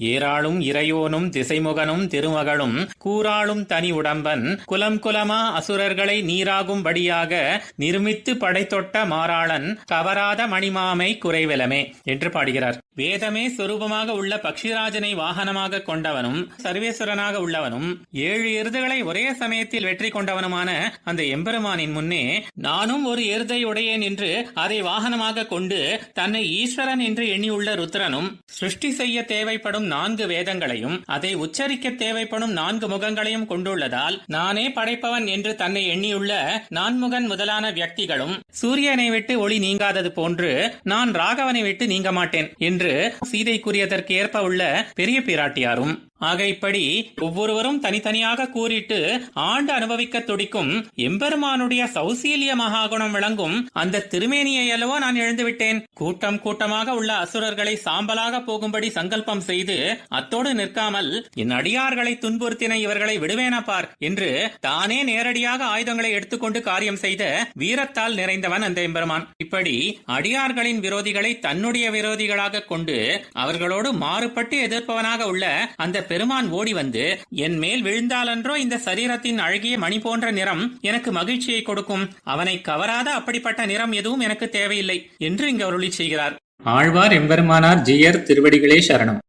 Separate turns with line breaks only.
ஏராளும் இறையோனும் திசைமுகனும் திருமகளும் கூறாளும் தனி உடம்பன் குலம் குலமா அசுரர்களை நீராகும்படியாக நிர்மித்து படைத்தொட்ட மாறாளன் கவராத மணிமாமை குறைவிலமே என்று பாடுகிறார். வேதமே சொரூபமாக உள்ள பக்ஷிராஜனை வாகனமாக கொண்டவனும் சர்வேஸ்வரனாக உள்ளவனும் ஏழு எருதுகளை ஒரே சமயத்தில் வெற்றி கொண்டவனுமான அந்த எம்பெருமானின் முன்னே நானும் ஒரு எருதை உடையேன் என்று அதை வாகனமாக கொண்டு தன்னை ஈஸ்வரன் என்று எண்ணியுள்ள ருத்ரனும் சிருஷ்டி செய்ய தேவைப்படும் நான்கு வேதங்களையும் அதை உச்சரிக்க தேவைப்படும் நான்கு முகங்களையும் கொண்டுள்ளதால் நானே படைப்பவன் என்று தன்னை எண்ணியுள்ள நான்முகன் முதலான வியக்திகளும் சூரியனை விட்டு ஒளி நீங்காதது போன்று நான் ராகவனை விட்டு நீங்க மாட்டேன் என்று சீதை கூறியதற்கு ஏற்ப உள்ள பெரிய பிராட்டியாரும் ஆக இப்படி ஒவ்வொருவரும் தனித்தனியாக கூறிட்டு ஆண்டு அனுபவிக்க துடிக்கும் எம்பெருமானுடைய சௌசீலிய மகாகுணம் விளங்கும் அந்த திருமேனியை அல்லவோ நான் எழுந்துவிட்டேன் கூட்டம் கூட்டமாக உள்ள அசுரர்களை சாம்பலாக போகும்படி சங்கல்பம் செய்து அத்தோடு நிற்காமல் என் அடியார்களை துன்புறுத்தின இவர்களை விடுவேனா பார் என்று தானே நேரடியாக ஆயுதங்களை எடுத்துக்கொண்டு காரியம் செய்த வீரத்தால் நிறைந்தவன் அந்த எம்பெருமான். இப்படி அடியார்களின் விரோதிகளை தன்னுடைய விரோதிகளாக கொண்டு அவர்களோடு மாறுபட்டு எதிர்ப்பவனாக உள்ள அந்த பெருமான் ஓடி வந்து என் மேல் விழுந்தாலன்றோ இந்த சரீரத்தின் அழகிய மணி போன்ற நிறம் எனக்கு மகிழ்ச்சியை கொடுக்கும். அவனை கவராத அப்படிப்பட்ட நிறம் எதுவும் எனக்கு தேவையில்லை என்று இங்கு அருளி செய்கிறார். ஆழ்வார் எம்பெருமானார் ஜியர் திருவடிகளே சரணம்.